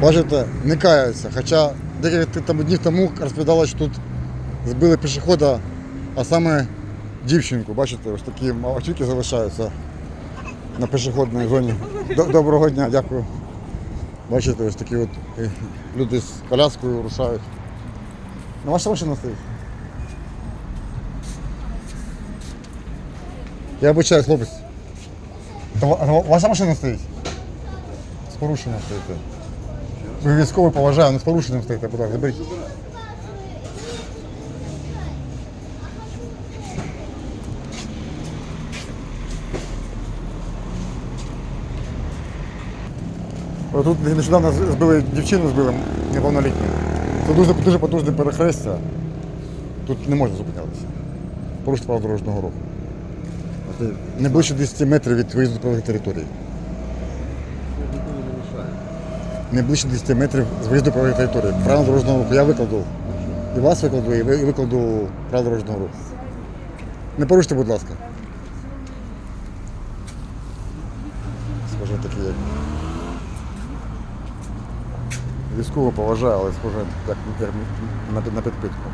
Бачите, не каються. Хоча декілька там днів тому розповідали, що тут збили пішохода, а саме дівчинку. Бачите, ось такі очіки залишаються на пішохідній зоні. Доброго дня, дякую. Бачите, ось такі от е, люди з коляскою рушають. Ну, ваша машина стоїть. Я обичаю, хлопець. Ваша машина стоїть? З порушенням стоїте. Ви військовий поважаю, але з порушенням стоїте, будь ласка, заберіть. Тут нещодавно збили дівчину, збили неповнолітню. Це дуже, дуже потужне перехрестя. Тут не можна зупинятися. Порушити право дорожнього руху. Це Не ближче 10 метрів від виїзду з правових територій. Не ближче 10 метрів з виїзду правої території. Право дорожнього руху я викладу. І вас викладу, і ви- викладу право дорожнього руху. Не поруште, будь ласка. Схоже, такі як. Військово поважаю, але схоже як, на підпитку.